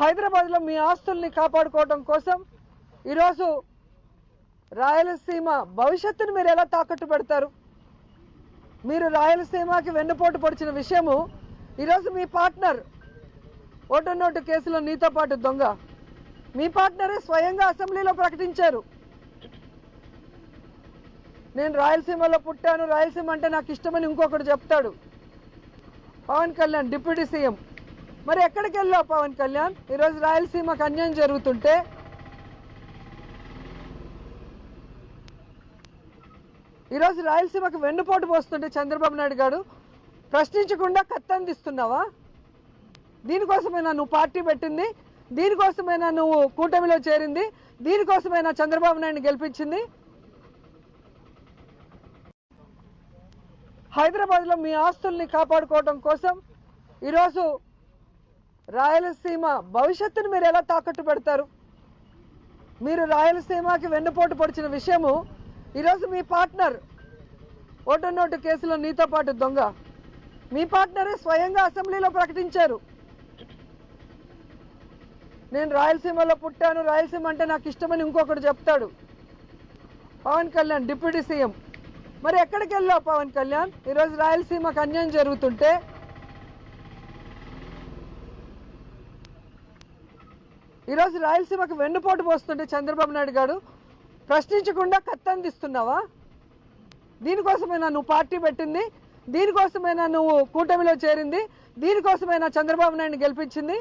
హైదరాబాద్లో మీ ఆస్తుల్ని కాపాడుకోవడం కోసం ఈరోజు రాయలసీమ భవిష్యత్తును మీరు ఎలా తాకట్టు పెడతారు? మీరు రాయలసీమకి వెన్నుపోటు పొడిచిన విషయము ఈరోజు మీ పార్ట్నర్ ఓటు నోటు కేసులో నీతో పాటు దొంగ. మీ పార్ట్నరే స్వయంగా అసెంబ్లీలో ప్రకటించారు. నేను రాయలసీమలో పుట్టాను. రాయలసీమ అంటే నాకు ఇష్టమని ఇంకొకటి చెప్తాడు. Pawan Kalyan deputy CM. మరి ఎక్కడికి వెళ్ళావు పవన్ కళ్యాణ్? ఈరోజు రాయలసీమకు అన్యాయం జరుగుతుంటే? ఈరోజు రాయలసీమకు వెన్నుపోటు పోస్తుంటే చంద్రబాబు నాయుడు గారు ప్రశ్నించకుండా కత్తందిస్తున్నావా? దీనికోసమైనా నువ్వు పార్టీ పెట్టింది దీనికోసమైనా నువ్వు కూటమిలో చేరింది దీనికోసమైనా చంద్రబాబు నాయుడు గెలిపించింది? హైదరాబాద్లో మీ ఆస్తుల్ని కాపాడుకోవడం కోసం ఈరోజు రాయలసీమ భవిష్యత్తును మీరు ఎలా తాకట్టు పెడతారు? మీరు రాయలసీమకి వెన్నుపోటు పొడిచిన విషయము ఈరోజు మీ పార్ట్నర్ ఓటు నోటు కేసులో నీతో పాటు దొంగ. మీ పార్ట్నరే స్వయంగా అసెంబ్లీలో ప్రకటించారు. నేను రాయలసీమలో పుట్టాను. రాయలసీమ అంటే నాకు ఇష్టమని ఇంకొకటి చెప్తాడు. Pawan Kalyan deputy CM. మరి ఎక్కడికి వెళ్ళావు పవన్ కళ్యాణ్? ఈరోజు రాయలసీమకు అన్యాయం జరుగుతుంటే ఈరోజు రాయలసీమకు వెన్నుపోటు పోస్తుంటే చంద్రబాబు నాయుడు గారు. ప్రశ్నించకుండా కత్తందిస్తున్నావా? దీనికోసమైనా నువ్వు పార్టీ పెట్టింది దీనికోసమైనా నువ్వు కూటమిలో చేరింది దీనికోసమైనా చంద్రబాబు నాయుడిని గెలిపించింది.